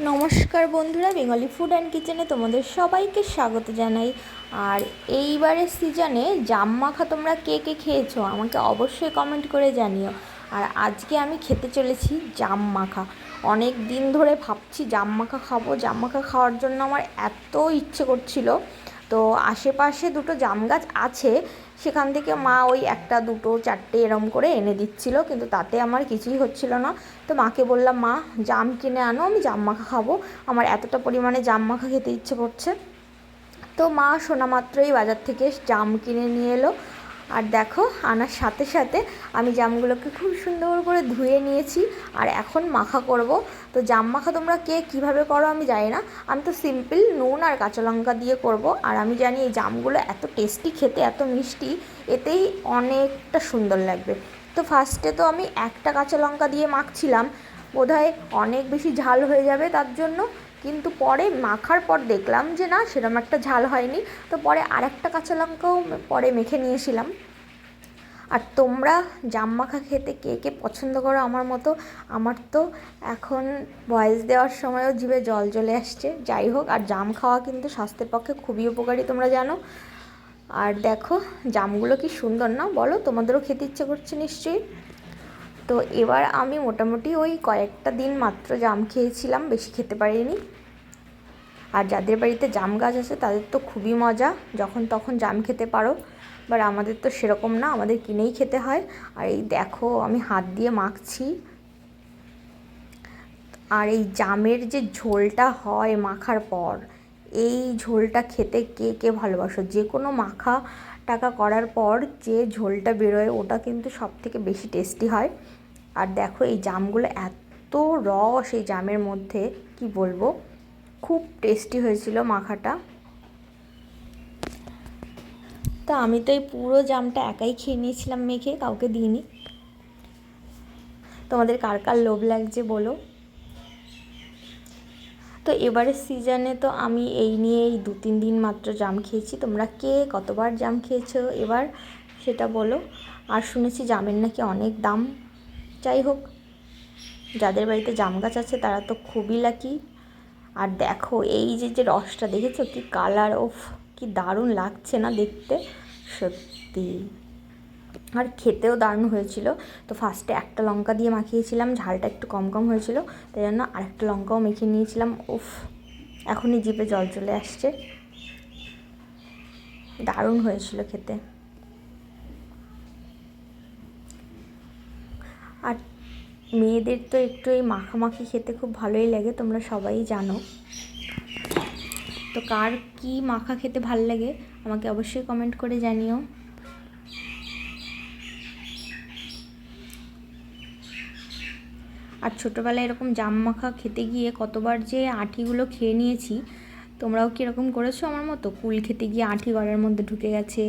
নমস্কার বন্ধুরা, Bengali food and কিচেনে তোমাদের সবাইকে স্বাগত জানাই। আর এইবারের সিজনে জাম মাখা তোমরা কে কে খেয়েছো আমাকে অবশ্যই কমেন্ট করে জানিও। আর আজকে আমি খেতে চলেছি জাম মাখা। অনেক দিন ধরে ভাবছি জাম মাখা খাব। জাম মাখা খাওয়ার জন্য আমার এত ইচ্ছে করছিল। তো আশেপাশে দুটো জাম গাছ আছে, সেখান থেকে মা ওই একটা, দুটো, চারটে এরম করে এনে দিচ্ছিল, কিন্তু তাতে আমার কিছুই হচ্ছিল না। তো মাকে বললাম, মা, জাম কিনে আনো, আমি জাম মাখা খাব। আমার এতটা পরিমাণে জাম মাখা খেতে ইচ্ছে করছে। তো মা শোনা মাত্রই বাজার থেকে জাম কিনে নিয়ে এলো। আর দেখো, আনার সাথে সাথে আমি জামগুলোকে খুব সুন্দর করে ধুয়ে নিয়েছি আর এখন মাখা করব। তো জাম মাখা তোমরা কে কীভাবে করো আমি জানি না। আমি তো সিম্পল নুন আর কাঁচা লঙ্কা দিয়ে করব। আর আমি জানি এই জামগুলো এত টেস্টি খেতে, এত মিষ্টি, এতেই অনেকটা সুন্দর লাগবে। তো ফার্স্টে তো আমি একটা কাঁচা লঙ্কা দিয়ে মাখছিলাম। বোধহয় অনেক বেশি ঝাল হয়ে যাবে তার জন্য। কিন্তু পরে মাখার পর দেখলাম যে না সেরকম একটা ঝাল হয়নি। তো পরে আরেকটা কাঁচা লঙ্কাও পরে মেখে নিয়েছিলাম। আর তোমরা জাম মাখা খেতে কে কে পছন্দ করো আমার মতো, আমার তো এখন ভয়েস দেওয়ার সময়ও জিভে জল চলে আসছে। যাই হোক, আর জাম খাওয়া কিন্তু স্বাস্থ্যের পক্ষে খুবই উপকারী, তোমরা জানো। আর দেখো, জামগুলো কি সুন্দর না? বলো, তোমাদেরও খেতে ইচ্ছে করছে নিশ্চয়ই। তো এবার আমি মোটামুটি ওই কয়েকটা দিন মাত্র জাম খেয়েছিলাম, বেশি খেতে পারিনি। আর যাদের বাড়িতে জাম গাছ আছে, তাদের তো খুবই মজা, যখন তখন জাম খেতে পারো। বাট আমাদের তো সেরকম না, আমাদের কিনেই খেতে হয়। আর এই দেখো, আমি হাত দিয়ে মাখছি। আর এই জামের যে ঝোলটা হয় মাখার পর এই ঝোলটা খেতে কে কে ভালোবাসো? যে কোনো মাখা টাকা করার পর যে ঝোলটা বেরোয়, ওটা কিন্তু সব থেকে বেশি টেস্টি হয়। আর দেখো, এই জামগুলো এত রস এই জামের মধ্যে, কি বলব? খুব টেস্টি হয়েছিল মাখাটা। তো আমি তো এই পুরো জামটা একাই খেয়ে নিয়েছিলাম মেখে, কাউকে দিইনি। তোমাদের কার কার লোভ লাগছে বলো? তো এবারের সিজনে তো আমি এই নিয়ে এই দু, তিন দিন মাত্র জাম খেয়েছি। তোমরা কে কতবার জাম খেয়েছো এবার সেটা বলো। আর শুনেছি জামের নাকি অনেক দাম। যাই হোক, যাদের বাড়িতে জাম গাছ আছে তারা তো খুবই লাকি আর দেখো, এই যে যে রসটা, দেখেছ কি কালার ওফ, কি দারুণ লাগছে না দেখতে। সত্যি। আর খেতেও দারুণ হয়েছিল। তো ফার্স্টে একটা লঙ্কা দিয়ে মাখিয়েছিলাম, ঝালটা একটু কম কম হয়েছিল, তাই জন্য আরেকটা লঙ্কাও মেখে নিয়েছিলাম। উফ, এখনই জিপে জল চলে আসছে। দারুণ হয়েছিল খেতে। আর মেয়েদের তো একটু এই মাখামাখি খেতে খুব ভালোই লাগে, তোমরা সবাই জানো। তো কার কি মাখা খেতে ভালো লাগে, আমাকে অবশ্যই কমেন্ট করে জানিও। আর ছোটোবেলায় এরকম জাম মাখা খেতে গিয়ে কতবার যে আঁটিগুলো খেয়ে নিয়েছি, তোমরাও কীরকম করেছ আমার মতো? কুল খেতে গিয়ে আঁটি গলার মধ্যে ঢুকে গেছে